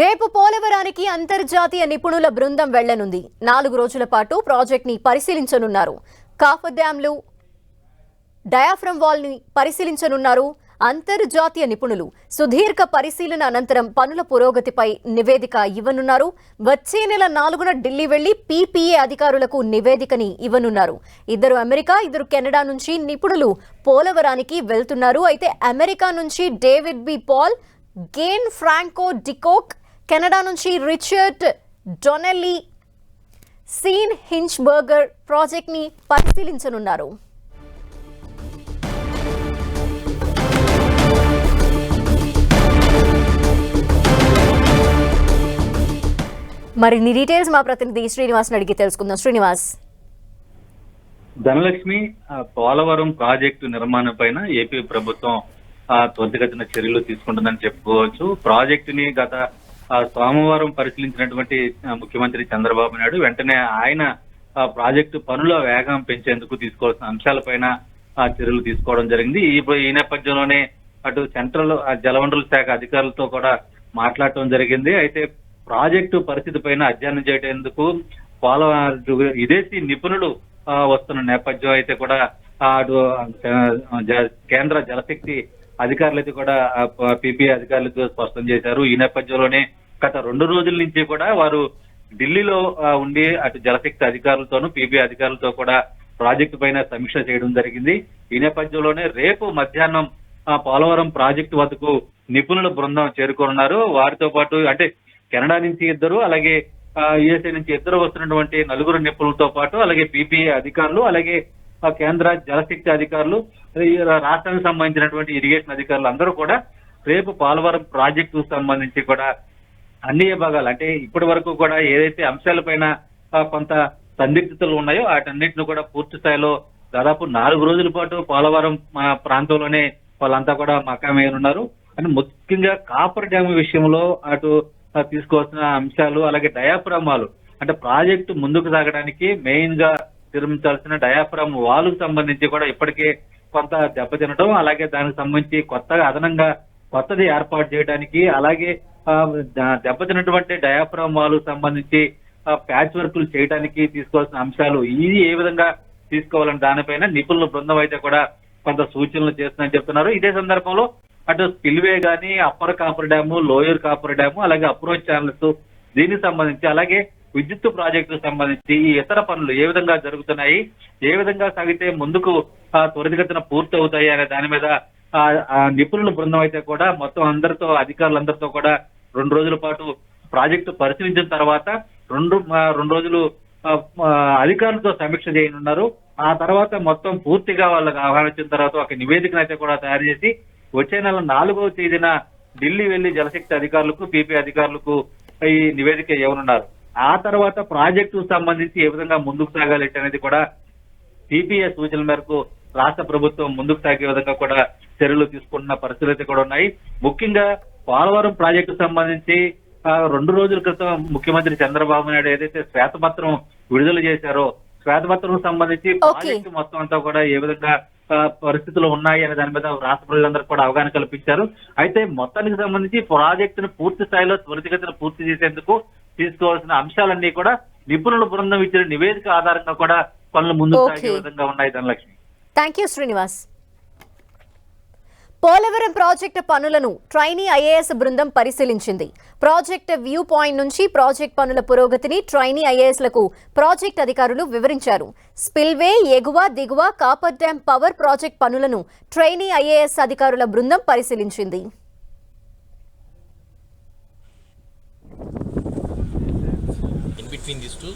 రేపు పోలవరానికి అంతర్జాతీయ నిపుణుల బృందం వెళ్ళనుంది. నాలుగు రోజుల పాటు ప్రాజెక్ట్ని పరిశీలించనున్నారు. కాఫర్ డ్యాంలు డయాఫ్రమ్ వాల్ని పరిశీలించనున్నారు అంతర్జాతీయ నిపుణులు. సుదీర్ఘ పరిశీలన అనంతరం పనుల పురోగతిపై నివేదిక ఇవ్వనున్నారు. వచ్చే నెల నాలుగున ఢిల్లీ వెళ్ళి పీపీఏ అధికారులకు నివేదికని ఇవ్వనున్నారు. ఇద్దరు అమెరికా ఇద్దరు కెనడా నుంచి నిపుణులు పోలవరానికి వెళ్తున్నారు. అయితే అమెరికా నుంచి David B. Paul Gian Franco Di Cocco Canada నుంచి Richard Donnelly Sean Hinchberger ప్రాజెక్ట్ని పరిశీలించనున్నారు. మరిన్ని డీటెయిల్స్ మా ప్రతినిధి శ్రీనివాస్ అడిగి తెలుసుకుందాం. శ్రీనివాస్. ధనలక్ష్మి పోలవరం ప్రాజెక్టు నిర్మాణం పైన ఏపీ ప్రభుత్వం త్వరితగతిన చర్యలు తీసుకుంటుందని చెప్పుకోవచ్చు. ప్రాజెక్టుని గత ఆ, సోమవారం పరిశీలించినటువంటి ముఖ్యమంత్రి చంద్రబాబు నాయుడు వెంటనే ఆయన ఆ, ప్రాజెక్టు పనుల వేగం పెంచేందుకు తీసుకోవాల్సిన అంశాలపైన ఆ, చర్యలు తీసుకోవడం జరిగింది. ఈ నేపథ్యంలోనే అటు సెంట్రల్ జలవనరుల శాఖ అధికారులతో కూడా మాట్లాడటం జరిగింది. అయితే ప్రాజెక్టు పరిస్థితి పైన అధ్యయనం చేసేందుకు పోలవరం విదేశీ నిపుణులు వస్తున్న నేపథ్యం అయితే కూడా అటు కేంద్ర జలశక్తి అధికారులు అయితే కూడా పిపి అధికారులతో స్పష్టం చేశారు. ఈ నేపథ్యంలోనే గత రెండు రోజుల నుంచి కూడా వారు ఢిల్లీలో ఉండి అటు జలశక్తి అధికారులతోనూ పీబీ అధికారులతో కూడా ప్రాజెక్టు పైన సమీక్ష చేయడం జరిగింది. ఈ నేపథ్యంలోనే రేపు మధ్యాహ్నం పోలవరం ప్రాజెక్టు వద్దకు నిపుణుల బృందం చేరుకోనున్నారు. వారితో పాటు అంటే కెనడా నుంచి ఇద్దరు అలాగే యుఎస్ఏ నుంచి ఇద్దరు వస్తున్నటువంటి నలుగురు నిపుణులతో పాటు అలాగే పిపిఏ అధికారులు అలాగే కేంద్ర జలశక్తి అధికారులు రాష్ట్రానికి సంబంధించినటువంటి ఇరిగేషన్ అధికారులు అందరూ కూడా రేపు పోలవరం ప్రాజెక్టు సంబంధించి కూడా అన్ని విభాగాలు అంటే ఇప్పటి వరకు కూడా ఏదైతే అంశాలపైన కొంత సందిగ్ధతలు ఉన్నాయో వాటన్నిటిని కూడా పూర్తి స్థాయిలో దాదాపు నాలుగు రోజుల పాటు పోలవరం మా ప్రాంతంలోనే వాళ్ళంతా కూడా మకామై ఉన్నారు అని ముఖ్యంగా కాపర్ డ్యామ్ విషయంలో అటు తీసుకోవాల్సిన అంశాలు అలాగే డయాఫ్రామాలు. అంటే ప్రాజెక్టు ముందుకు సాగడానికి మెయిన్గా నిర్మించాల్సిన డయాఫ్రామ్ వాల్కు సంబంధించి కూడా ఇప్పటికే కొంత దెబ్బతినడం అలాగే దానికి సంబంధించి కొత్తగా అదనంగా కొత్తది ఏర్పాటు చేయడానికి అలాగే దెబ్బతినటువంటి డయాఫ్రామాలు సంబంధించి ప్యాచ్ వర్క్లు చేయడానికి తీసుకోవాల్సిన అంశాలు ఇది ఏ విధంగా తీసుకోవాలని దానిపైన నిపుణుల బృందం అయితే కూడా కొంత సూచనలు చేస్తుందని చెప్తున్నారు. ఇదే సందర్భంలో అటు స్పిల్వే గానీ upper coffer dam lower coffer dam అలాగే అప్రోచ్ ఛానల్స్ దీనికి సంబంధించి అలాగే విద్యుత్ ప్రాజెక్టు సంబంధించి ఈ ఇతర పనులు ఏ విధంగా జరుగుతున్నాయి ఏ విధంగా సాగితే ముందుకు ఆ, త్వరితగతిన పూర్తి అవుతాయి అనే దాని మీద ఆ నిపుణుల బృందం అయితే కూడా మొత్తం అందరితో అధికారులందరితో కూడా రెండు రోజుల పాటు ప్రాజెక్టు పరిశీలించిన తర్వాత రెండు రెండు రోజులు అధికారులతో సమీక్ష చేయనున్నారు. ఆ తర్వాత మొత్తం పూర్తిగా వాళ్ళకి ఆహ్వానించిన తర్వాత ఒక నివేదికను అయితే కూడా తయారు చేసి వచ్చే నెల నాలుగవ తేదీన ఢిల్లీ వెళ్ళి జలశక్తి అధికారులకు పీపీ అధికారులకు ఈ నివేదిక ఇవ్వనున్నారు. ఆ తర్వాత ప్రాజెక్టు సంబంధించి ఏ విధంగా ముందుకు సాగాలి అనేది కూడా సిపిఐ సూచనల మేరకు రాష్ట్ర ప్రభుత్వం ముందుకు సాగే విధంగా కూడా చర్యలు తీసుకుంటున్న పరిస్థితులు అయితే కూడా ఉన్నాయి. ముఖ్యంగా పోలవరం ప్రాజెక్టు సంబంధించి రెండు రోజుల క్రితం ముఖ్యమంత్రి చంద్రబాబు నాయుడు ఏదైతే శ్వేతపత్రం విడుదల చేశారో శ్వేతపత్రం సంబంధించి ప్రాజెక్టు మొత్తం అంతా కూడా ఏ విధంగా పరిస్థితులు ఉన్నాయి అనే దాని మీద రాష్ట్ర ప్రజలందరూ కూడా అవగాహన కల్పించారు. అయితే మొత్తానికి సంబంధించి ప్రాజెక్టును పూర్తి స్థాయిలో త్వరితగతిన పూర్తి చేసేందుకు తీసుకోవాల్సిన అంశాలన్నీ కూడా నిపుణుల బృందం ఇచ్చిన నివేదిక ఆధారంగా కూడా పనులు ముందుకు సాగే. విధంగా ఉన్నాయి Dhanalakshmi. Thank you Srinivas Polavaram project పనులను ట్రైనీ ఐఏఎస్ బృందం పరిశీలించింది. ప్రాజెక్ట్ వ్యూ పాయింట్ నుంచి ప్రాజెక్ట్ పనుల పురోగతిని ట్రైనీ ఐఏఎస్లకు ప్రాజెక్ట్ అధికారులు వివరించారు. స్పిల్వే ఎగువ దిగువ కాపర్ డ్యాం పవర్ ప్రాజెక్ట్ పనులను ట్రైనీ ఐఏఎస్ అధికారుల బృందం పరిశీలించింది. In between these two